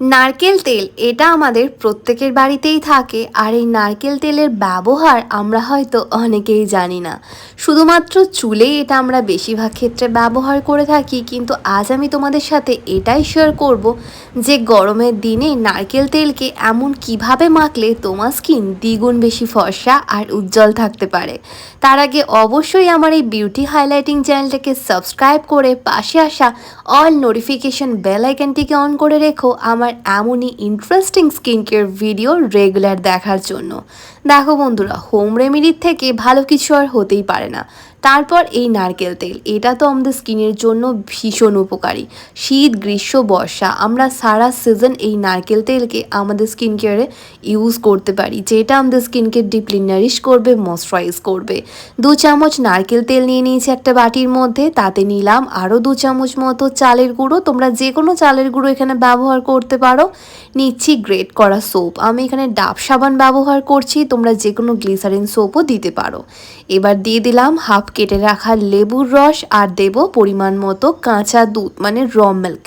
নারকেল তেল, এটা আমাদের প্রত্যেকের বাড়িতেই থাকে। আর এই নারকেল তেলের ব্যবহার আমরা হয়তো অনেকেই জানি না। শুধুমাত্র চুলেই এটা আমরা বেশিরভাগ ক্ষেত্রে ব্যবহার করে থাকি, কিন্তু আজ আমি তোমাদের সাথে এটাই শেয়ার করব যে গরমের দিনে নারকেল তেলকে এমন কীভাবে মাখলে তোমার স্কিন দ্বিগুণ বেশি ফর্সা আর উজ্জ্বল থাকতে পারে। তার আগে অবশ্যই আমার এই বিউটি হাইলাইটিং চ্যানেলটাকে সাবস্ক্রাইব করে পাশে আসা অল নোটিফিকেশন বেল আইকনটিকে অন করে রেখো। আমার এমনই interesting skin care video regular দেখার জন্য। দেখো বন্ধুরা হোম রেমেডির থেকে ভালো কিছু আর হতেই পারে না। তারপর এই নারকেল তেল। এটা তো আমাদের স্কিনের জন্য ভীষণ উপকারী। শীত, গ্রীষ্ম, বর্ষা, আমরা সারা সিজন এই নারকেল তেলকে আমাদের স্কিন কেয়ারে ইউজ করতে পারি, যেটা আমাদের স্কিনকে ডিপলি নারিশ করবে ময়শ্চারাইজ করবে। দু চামচ নারকেল তেল নিয়ে নিয়েছি একটা বাটির মধ্যে, তাতে নিলাম আরও দু চামচ মতো চালের গুঁড়ো। তোমরা যে কোনো চালের গুঁড়ো এখানে ব্যবহার করতে পারো। নিচ্ছি গ্রেট করা সোপ আমি এখানে ডাব সাবান ব্যবহার করছি, তোমরা যে কোনো গ্লিসারিন সোপও দিতে পারো। এবার দিয়ে দিলাম হাফ কেটে রাখা লেবুর রস আর দেব পরিমাণ মতো কাঁচা দুধ মানে র মিল্ক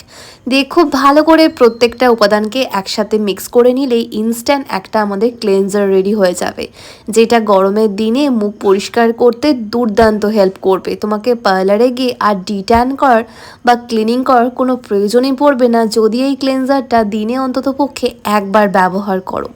দিয়ে খুব ভালো করে প্রত্যেকটা উপাদানকে একসাথে মিক্স করে নিলেই ইনস্ট্যান্ট একটা আমাদের ক্লেনজার রেডি হয়ে যাবে। যেটা গরমের দিনে মুখ পরিষ্কার করতে দুর্দান্ত হেল্প করবে। তোমাকে পার্লারে গিয়ে আর ডিট্যান কর বা ক্লিনিং করার কোনো প্রয়োজনই পড়বে না। যদি এই ক্লেনজারটা দিনে অন্তত পক্ষে একবার ব্যবহার করো।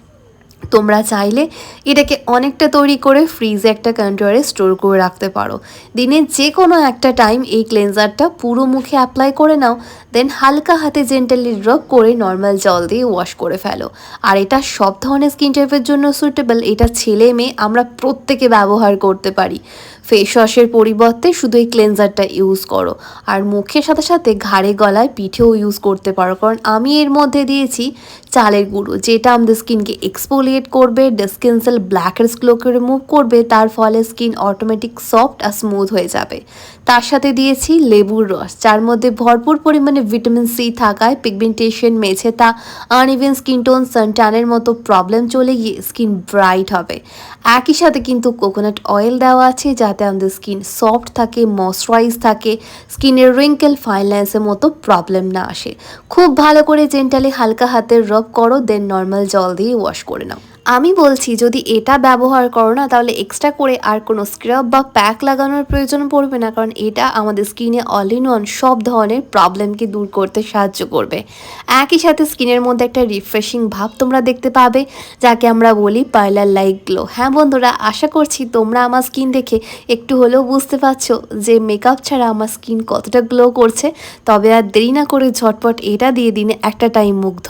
তোমরা চাইলে এটাকে অনেকটা তৈরি করে ফ্রিজে একটা কন্টেনারে স্টোর করে রাখতে পারো। দিনে যে কোনো একটা টাইম এই ক্লেনজারটা পুরো মুখে অ্যাপ্লাই করে নাও দেন হালকা হাতে জেন্টালি ড্রপ করে নর্মাল জল দিয়ে ওয়াশ করে ফেলো। আর এটা সব ধরনের স্কিন টাইপের জন্য সুইটেবল এটা ছেলে মেয়ে আমরা প্রত্যেকে ব্যবহার করতে পারি। ফেস ওয়াশের পরিবর্তে শুধু এই ক্লেনজারটা ইউজ করো। আর মুখের সাথে সাথে ঘাড়ে গলায় পিঠেও ইউজ করতে পারো। কারণ আমি এর মধ্যে দিয়েছি চালের গুঁড়ো, যেটা আমাদের স্কিনকে এক্সপোলিয়েট করবে স্কিন সেল ব্ল্যাক স্ক্লোকে রিমুভ করবে, তার ফলে স্কিন অটোমেটিক সফট আর স্মুথ হয়ে যাবে। তার সাথে দিয়েছি লেবুর রস, যার মধ্যে ভরপুর পরিমাণে ভিটামিন সি থাকায় পিগমেন্টেশন মেছে তা আনইভেন স্কিন টোন সানট্যানের মতো প্রবলেম চলে গিয়ে স্কিন ব্রাইট হবে। একই সাথে কিন্তু কোকোনাট অয়েল দেওয়া আছে, যাতে আমাদের স্কিন সফট থাকে, ময়শ্চারাইজ থাকে, স্কিনের রিঙ্কেল ফাইন লাইন্সের মতো প্রবলেম না আসে। খুব ভালো করে জেন্টালি হালকা হাতের রব করো দেন নর্মাল জল দিয়ে ওয়াশ করে নাও। আমি বলছি, যদি এটা ব্যবহার করো না, তাহলে এক্সট্রা করে আর কোনো স্ক্রাব বা প্যাক লাগানোর প্রয়োজন পড়বে না, কারণ এটা আমাদের স্কিনে অল ইন ওয়ান সব ধরনের প্রবলেমকে দূর করতে সাহায্য করবে। একই সাথে স্কিনের মধ্যে একটা রিফ্রেশিং ভাব তোমরা দেখতে পাবে, যাকে আমরা বলি পার্লার লাইক গ্লো হ্যাঁ বন্ধুরা, আশা করছি তোমরা আমার স্কিন দেখে একটু হলেও বুঝতে পারছ যে মেকআপ ছাড়া আমার স্কিন কতটা গ্লো করছে। তবে আর দেরি না করে ঝটপট এটা দিয়ে দিনে একটা টাইম মুগ্ধ।